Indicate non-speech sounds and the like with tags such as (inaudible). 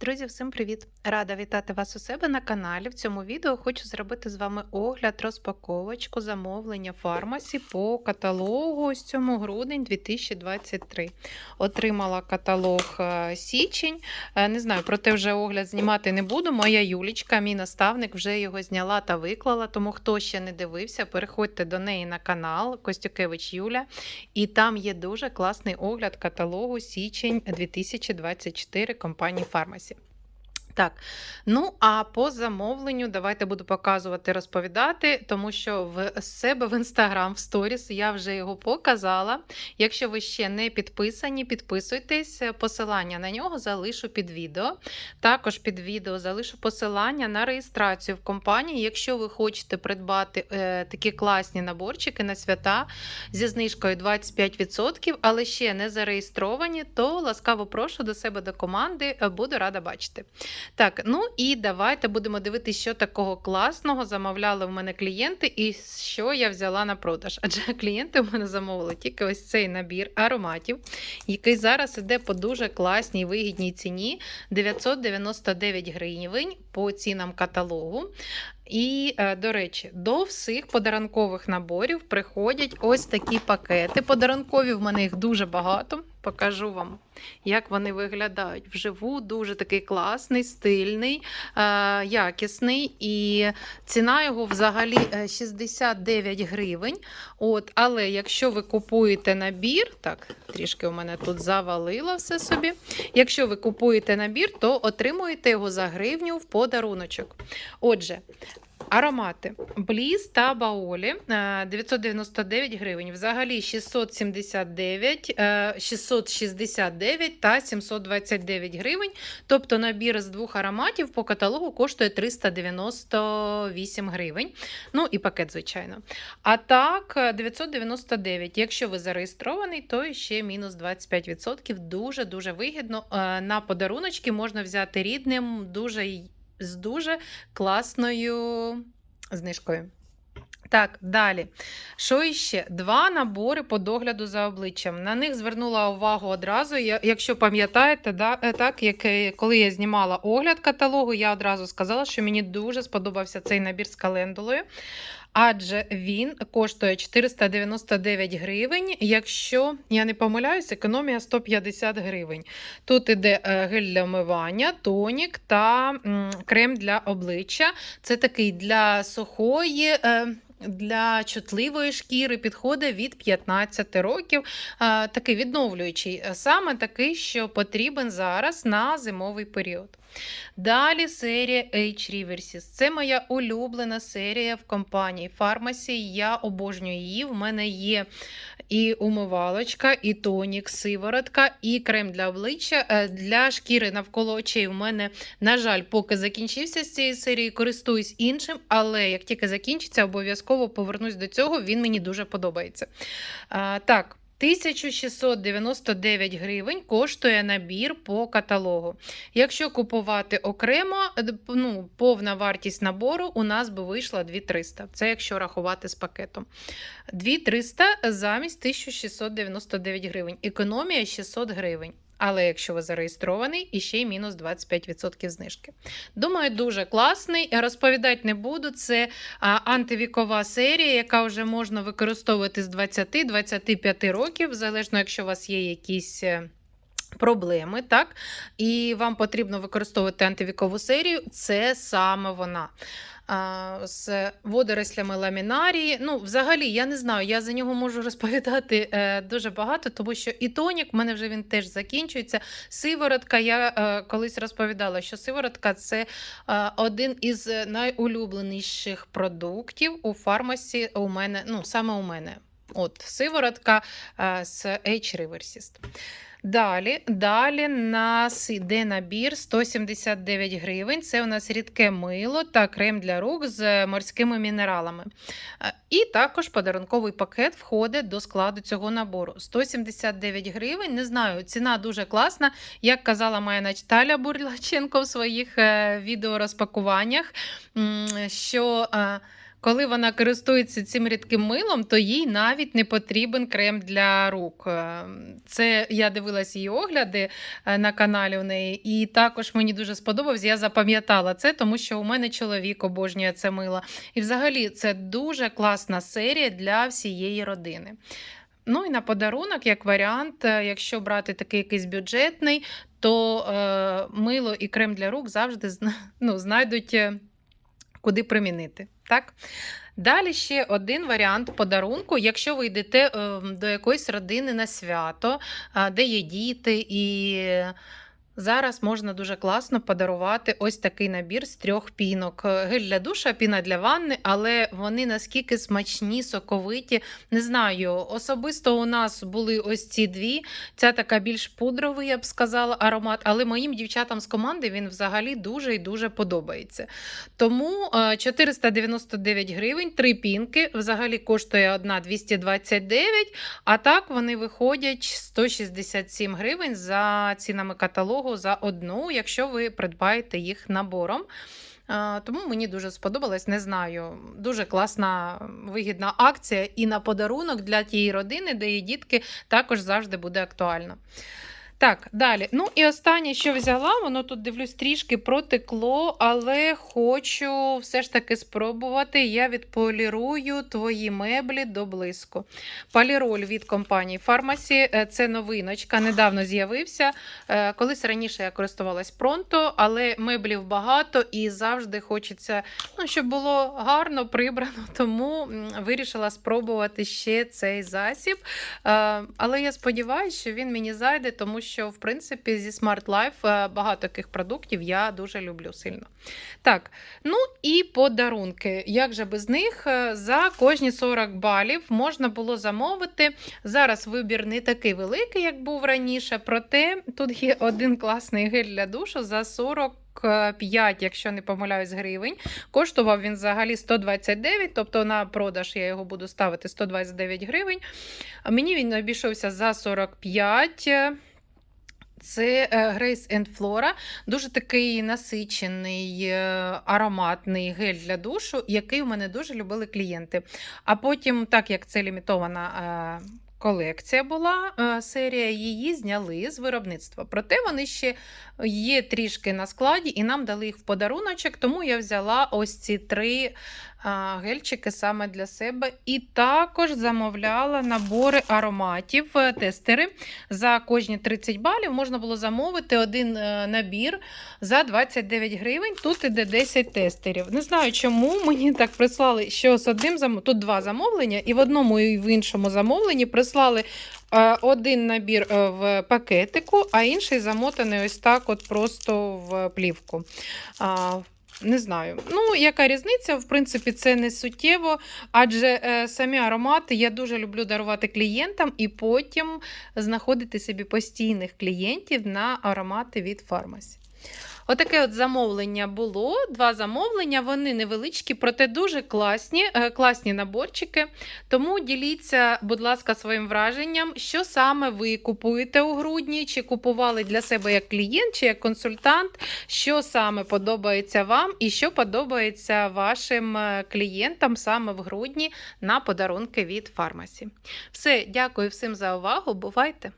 Друзі, всім привіт! Рада вітати вас у себе на каналі. В цьому відео хочу зробити з вами огляд, розпаковочку замовлення фармасі по каталогу ось цьому грудень 2023. Отримала каталог е, січень. Е, Не знаю, проте вже огляд знімати не буду. Моя Юлічка, мій наставник, вже його зняла та виклала. Тому хто ще не дивився, переходьте до неї на канал Костюкевич Юля. І там є дуже класний огляд каталогу січень 2024 компанії Фармасі. Так, ну а по замовленню давайте буду показувати, розповідати, тому що в себе в інстаграм в сторіс я вже його показала. Якщо ви ще не підписані, підписуйтесь. Посилання на нього залишу під відео. Також під відео залишу посилання на реєстрацію в компанії. Якщо ви хочете придбати е, такі класні наборчики на свята зі знижкою 25%, але ще не зареєстровані, то ласкаво прошу до себе до команди, буду рада бачити. Так, ну і давайте будемо дивитися, що такого класного замовляли в мене клієнти, і що я взяла на продаж. Адже (laughs) клієнти в мене замовили тільки ось цей набір ароматів, який зараз іде по дуже класній вигідній ціні 999 гривень по цінам каталогу. І, е, до речі, до всіх подарункових наборів приходять ось такі пакети. Подарункові в мене їх дуже багато. Покажу вам, як вони виглядають вживу. Дуже такий класний, стильний, е, якісний. І ціна його взагалі е, 69 гривень. От, Але якщо ви купуєте набір, так, трішки у мене тут завалило все собі. Якщо ви купуєте набір, то отримуєте його за гривню в подаруночок. Отже, Аромати Бліз та Баолі е, 999 гривень. Взагалі 679, е, 669 та 729 гривень. Тобто набір з двох ароматів по каталогу коштує 398 гривень. Ну і пакет, звичайно. А так, е, 999. Якщо ви зареєстрований, то ще мінус 25%. Дуже-дуже вигідно. Е, На подаруночки можна взяти рідним, дуже з дуже класною знижкою. Так, далі. Що іще? Два набори по догляду за обличчям. На них звернула увагу одразу. Якщо пам'ятаєте, да, е, так, як, е, коли я знімала огляд каталогу, я одразу сказала, що мені дуже сподобався цей набір з календулою. Адже він коштує 499 гривень. Якщо я не помиляюсь, економія 150 гривень. Тут іде е, гель для вмивання, тонік та крем для обличчя. Це такий для сухої. е, Для чутливої шкіри підходить від 15 років. Е, Такий відновлюючий, саме такий, що потрібен зараз на зимовий період. Далі серія H Reverses. Це моя улюблена серія в компанії Pharmacy. Я обожнюю її. В мене є і умивалочка, і тонік, сиворотка, і крем для обличчя. Е, Для шкіри навколо очей в мене, на жаль, поки закінчився з цієї серії, користуюсь іншим, але як тільки закінчиться, обов'язково повернусь до цього. Він мені дуже подобається. А, так. 1699 гривень коштує набір по каталогу. Якщо купувати окремо, ну, повна вартість набору у нас би вийшла 2300. Це якщо рахувати з пакетом. 2300 замість 1699 гривень. Економія 600 гривень. Але якщо ви зареєстрований, і ще й мінус 25% знижки. Думаю, дуже класний. Розповідати не буду. Це антивікова серія, яка вже можна використовувати з 20-25 років, залежно, якщо у вас є якісь. Проблеми, так? І вам потрібно використовувати антивікову серію, це саме вона. З водорослями ламінарії. Ну, взагалі, я не знаю, я за нього можу розповідати е, дуже багато, тому що і тонік, в мене вже він теж закінчується. Сиворотка, я е, колись розповідала, що сиворотка це е, один із найулюбленіших продуктів у фармасі у мене, ну, саме у мене. От, сиворотка е, з H Reversist. Далі, далі нас йде набір 179 гривень. Це у нас рідке мило та крем для рук з морськими мінералами. Е, І також подарунковий пакет входить до складу цього набору. 179 гривень. Не знаю, ціна дуже класна. Як казала моя Наталя Бурлаченко в своїх е, відеорозпакуваннях, що. Коли вона користується цим рідким милом, то їй навіть не потрібен крем для рук. Е, Це я дивилась її огляди е, на каналі у неї, і також мені дуже сподобався. Я запам'ятала це, тому що у мене чоловік обожнює це мило. І взагалі це дуже класна серія для всієї родини. Ну і на подарунок, як варіант, е, якщо брати такий якийсь бюджетний, то е, мило і крем для рук завжди ну, знайдуть, куди примінити. Так? Далі ще один варіант подарунку, якщо ви йдете е, до якоїсь родини на свято, де є діти, і зараз можна дуже класно подарувати ось такий набір з трьох пінок. Е, Гель для душа, піна для ванни, але вони наскільки смачні, соковиті. Не знаю, особисто у нас були ось ці дві. Ця така більш пудровий, я б сказала, аромат, але моїм дівчатам з команди він взагалі дуже і дуже подобається. Тому е, 499 гривень, три пінки. Взагалі коштує одна 229, а так вони виходять 167 гривень за цінами каталогу за одну, якщо ви придбаєте їх набором. Тому мені дуже сподобалось, не знаю. Дуже класна вигідна акція і на подарунок для тієї родини, де її дітки також завжди буде актуально. Так, далі. Ну і останнє, що взяла, воно тут дивлюсь трішки протекло, але хочу все ж таки спробувати. Я відполірую твої меблі до блиску. Поліроль від компанії Pharmacy. Е, Це новиночка, недавно з'явився. Е, Колись раніше я користувалась пронто, але меблів багато і завжди хочеться, ну, щоб було гарно прибрано, тому вирішила спробувати ще цей засіб. Е, Але я сподіваюся, що він мені зайде, тому що, в принципі, зі Smart Life е, багато таких продуктів я дуже люблю сильно. Так, ну і подарунки. Як же без них? Е, За кожні 40 балів можна було замовити. Зараз вибір не такий великий, як був раніше, проте тут є один класний гель для душу за 40. 5, якщо не помиляюсь, гривень. Коштував він взагалі 129, тобто на продаж я його буду ставити 129 гривень. Мені він обійшовся за 45. Це е, Grace and Flora, дуже такий насичений, е, ароматний гель для душу, який у мене дуже любили клієнти. А потім, так як це лімітована е, колекція була, серія її зняли з виробництва. Проте вони ще є трішки на складі, і нам дали їх в подаруночок, тому я взяла ось ці три гельчики саме для себе. І також замовляла набори ароматів, е, тестери. За кожні 30 балів можна було замовити один е, набір за 29 гривень. Тут іде 10 тестерів. Не знаю, чому мені так прислали, що з одним зам... тут два замовлення, і в одному і в іншому замовленні прислали. е, Один набір в пакетику, а інший замотаний ось так, от просто в плівку. Не знаю. Ну, яка різниця? В принципі, це не суттєво, адже е, самі аромати я дуже люблю дарувати клієнтам і потім знаходити собі постійних клієнтів на аромати від фармасі. Отаке от замовлення було. Два замовлення, вони невеличкі, проте дуже класні, е, класні наборчики. Тому діліться, будь ласка, своїм враженням, що саме ви купуєте у грудні, чи купували для себе як клієнт, чи як консультант, що саме подобається вам і що подобається вашим е, клієнтам саме в грудні на подарунки від фармасі. Все, дякую всім за увагу. Бувайте!